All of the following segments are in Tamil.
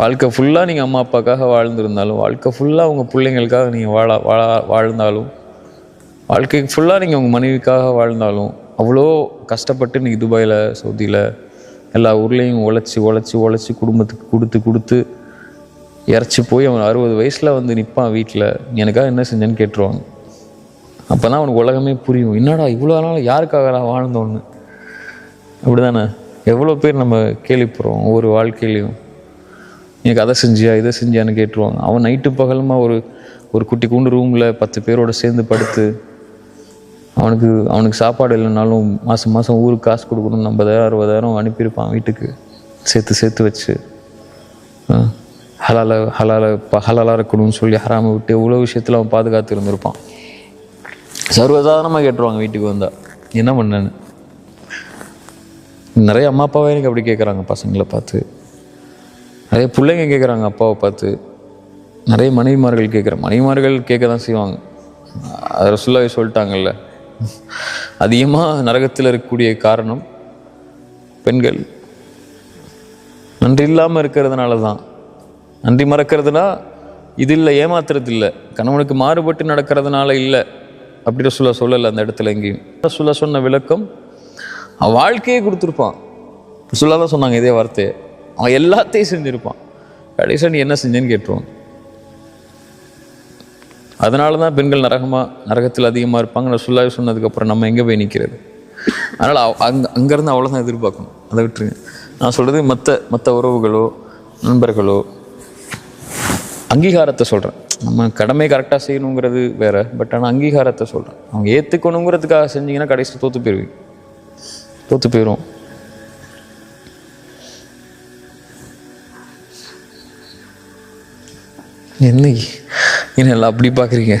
வாழ்க்கை ஃபுல்லாக நீங்கள் அம்மா அப்பாக்காக வாழ்ந்துருந்தாலும் வாழ்க்கை ஃபுல்லாக உங்கள் பிள்ளைங்களுக்காக நீங்கள் வாழ வாழ வாழ்ந்தாலும் வாழ்க்கை ஃபுல்லாக நீங்கள் உங்கள் மனைவிக்காக வாழ்ந்தாலும் அவ்வளோ கஷ்டப்பட்டு இன்றைக்கி துபாயில் சவுதியில் எல்லா ஊர்லேயும் உழைச்சி உழைச்சி உழைச்சி குடும்பத்துக்கு கொடுத்து கொடுத்து இறச்சி போய் அவன் அறுபது வயசில் வந்து நிற்பான் வீட்டில் எனக்காக என்ன செஞ்சேன்னு கேட்டுருவாங்க அப்போ தான் அவனுக்கு உலகமே புரியும். என்னடா இவ்வளோ நாள் யாருக்காக நான் வாழ்ந்தோன்னு? அப்படிதானே? எவ்வளோ பேர் நம்ம கேள்விப்படுறோம் ஒவ்வொரு வாழ்க்கையிலையும். எனக்கு அதை செஞ்சியா இதை செஞ்சியான்னு கேட்டுருவாங்க. அவன் நைட்டு பகலமாக ஒரு ஒரு குட்டி கூண்டு ரூமில் பத்து பேரோட சேர்ந்து படுத்து அவனுக்கு அவனுக்கு சாப்பாடு இல்லைனாலும் மாதம் மாதம் ஊருக்கு காசு கொடுக்கணும் ஐம்பதாயிரம் அறுபதாயிரம் அனுப்பியிருப்பான் வீட்டுக்கு. சேர்த்து சேர்த்து வச்சு. ஹலால ஹலால ப- இருக்கணும்னு சொல்லி ஹராம விட்டு இவ்வளோ விஷயத்தில் அவன் பாதுகாத்து இருந்திருப்பான். சர்வசாதாரணமாக கேட்டுருவாங்க வீட்டுக்கு வந்தால் என்ன பண்ணேன்னு? நிறைய அம்மா அப்பாவே எனக்கு அப்படி கேட்குறாங்க பசங்களை பார்த்து. நிறைய பிள்ளைங்க கேட்குறாங்க அப்பாவை பார்த்து. நிறைய மனைவிமார்கள் கேட்குற மனைவிமார்கள் கேட்க தான் செய்வாங்க. அதை சொல்லவே சொல்லிட்டாங்கல்ல. அதிகமாக நரகத்தில் இருக்கக்கூடிய காரணம் பெண்கள். நன்றி இல்லாமல் இருக்கிறதுனால தான் நன்றி மறக்கிறதுனா இது இல்லை ஏமாத்துறது இல்லை. கணவனுக்கு மாறுபட்டு நடக்கிறதுனால இல்லை. அப்படி ரசுல்லா சொல்லலை அந்த இடத்துல எங்கேயும். ரசுல்லா சொன்ன விளக்கம் வாழ்க்கையே கொடுத்துருப்பான். ரசுல்லா தான் சொன்னாங்க இதே வார்த்தையை. அவன் எல்லாத்தையும் செஞ்சுருப்பான். கடைசியாக நீ என்ன செஞ்சேன்னு கேட்டுருவான். அதனால தான் பெண்கள் நரகமாக நரகத்தில் அதிகமாக இருப்பாங்க. நான் ரசுல்லாவே சொன்னதுக்கப்புறம் நம்ம எங்கே போய் நிற்கிறது அதனால் அங்கே அங்கேருந்து அவ்வளோதான் எதிர்பார்க்கணும். அதை விட்டுருங்க. நான் சொல்கிறது மற்ற மற்ற உறவுகளோ நண்பர்களோ அங்கீகாரத்தை சொல்கிறேன் நம்ம கடமை கரெக்டாக செய்யணுங்கிறது வேற பட் ஆனால் அங்கீகாரத்தை சொல்கிறேன் அவங்க ஏற்றுக்கணுங்கிறதுக்காக செஞ்சீங்கன்னா கடைசியில் தோற்று போயிடுவீங்க தோற்று போயிடும் என்ன? என்ன எல்லாம் அப்படி பார்க்குறீங்க?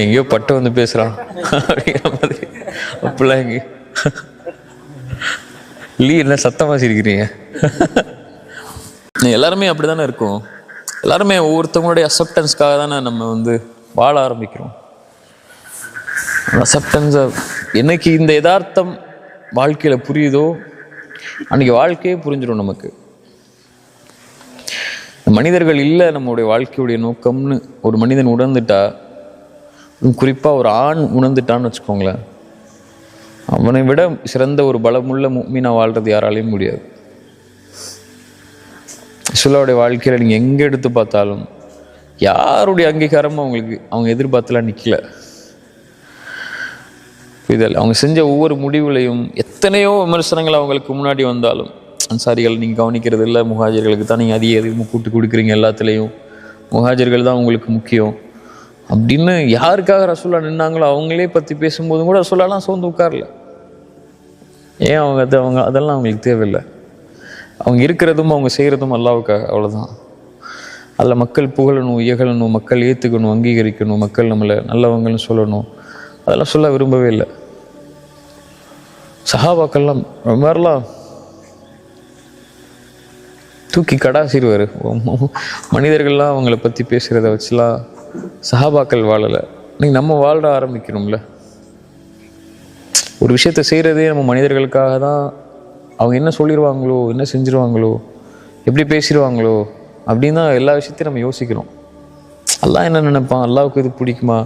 எங்கேயோ பட்டு வந்து பேசுகிறான் அப்படிங்கிற மாதிரி. அப்படிலாம் எங்கே லீ என்ன சத்தமாக சிரிக்கிறீங்க? எல்லாருமே அப்படி தானே இருக்கும்? எல்லாருமே ஒவ்வொருத்தவங்களுடைய அக்செப்டன்ஸ்க்காக தானே நம்ம வந்து வாழ ஆரம்பிக்கிறோம். அக்செப்டன்ஸை என்னைக்கு இந்த யதார்த்தம் வாழ்க்கையில் புரியுதோ அன்றைக்கி வாழ்க்கையே புரிஞ்சிடும் நமக்கு. மனிதர்கள் இல்லை நம்மளுடைய வாழ்க்கையுடைய நோக்கம்னு ஒரு மனிதன் உணர்ந்துட்டா குறிப்பாக ஒரு ஆண் உணர்ந்துட்டான்னு வச்சுக்கோங்களேன். அவனை விட சிறந்த ஒரு பலமுள்ள மீனா வாழ்கிறது யாராலையும் முடியாது. சுல்லாவுடைய வாழ்க்கையில் நீங்கள் எங்கே எடுத்து பார்த்தாலும் யாருடைய அங்கீகாரமும் அவங்களுக்கு அவங்க எதிர்பார்த்துலாம் நிற்கல இதில் அவங்க செஞ்ச ஒவ்வொரு முடிவுலையும் எத்தனையோ விமர்சனங்கள் அவங்களுக்கு முன்னாடி வந்தாலும் அன்சாரிகள் நீங்கள் கவனிக்கிறது இல்லை முகாஜர்களுக்கு தான் நீங்கள் அதிக அதிகமாக கூட்டு கொடுக்குறீங்க எல்லாத்துலேயும். முகாஜர்கள் தான் உங்களுக்கு முக்கியம். அப்படின்னு யாருக்காக ரசூல்லா நின்னாங்களோ அவங்களே பற்றி பேசும்போதும் கூட ரசூல்லாலாம் சோர்ந்து உட்காரல. ஏன் அவங்க அது அவங்க அதெல்லாம் அவங்களுக்கு தேவையில்லை. அவங்க இருக்கிறதும் அவங்க செய்கிறதும் அல்லாவுக்காக அவ்வளோதான் அதில் மக்கள் புகழணும் இயகலணும் மக்கள் ஏற்றுக்கணும் அங்கீகரிக்கணும் மக்கள் நம்மளை நல்லவங்கன்னு சொல்லணும். அதெல்லாம் சொல்ல விரும்பவே இல்லை. சஹாபாக்கள்லாம் ரொம்ப தூக்கி கடாசிடுவார். மனிதர்கள்லாம் அவங்கள பற்றி பேசுகிறத வச்சுலாம் சஹாபாக்கள் வாழலை. இன்னைக்கு நம்ம வாழ ஆரம்பிக்கணும்ல. ஒரு விஷயத்த செய்கிறதே நம்ம மனிதர்களுக்காக தான். அவங்க என்ன சொல்லிடுவாங்களோ என்ன செஞ்சிருவாங்களோ எப்படி பேசிடுவாங்களோ அப்படின்னு தான் எல்லா விஷயத்தையும் நம்ம யோசிக்கிறோம். அல்லாஹ் என்ன நினைப்பான்? அல்லாவுக்கு இது பிடிக்குமா?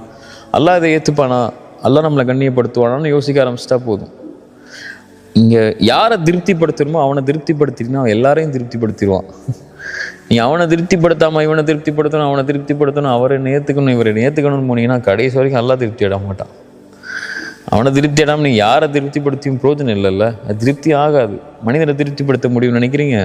அல்லாஹ் இதை ஏற்றுப்பானா அல்லா நம்மளை கண்ணியப்படுத்துவானான்னு யோசிக்க ஆரம்பிச்சிட்டா போதும். இங்கே யாரை திருப்திப்படுத்தணுமோ அவனை திருப்திப்படுத்தினா அவன் எல்லாரையும் திருப்திப்படுத்திடுவான். நீ அவனை திருப்திப்படுத்தாம இவனை திருப்திப்படுத்தணும் அவனை திருப்திப்படுத்தணும் அவரை நேர்த்துக்கணும் இவரை நேர்த்துக்கணும்னு போனீங்கன்னா கடைசி வரைக்கும் எல்லாம் திருப்தி இட மாட்டான். அவனை திருப்தி இடாமல் நீ யாரை திருப்திப்படுத்தியும் பிரோஜனம் இல்லைல்ல. அது திருப்தி ஆகாது. மனிதனை திருப்திப்படுத்த முடியும்னு நினைக்கிறீங்க?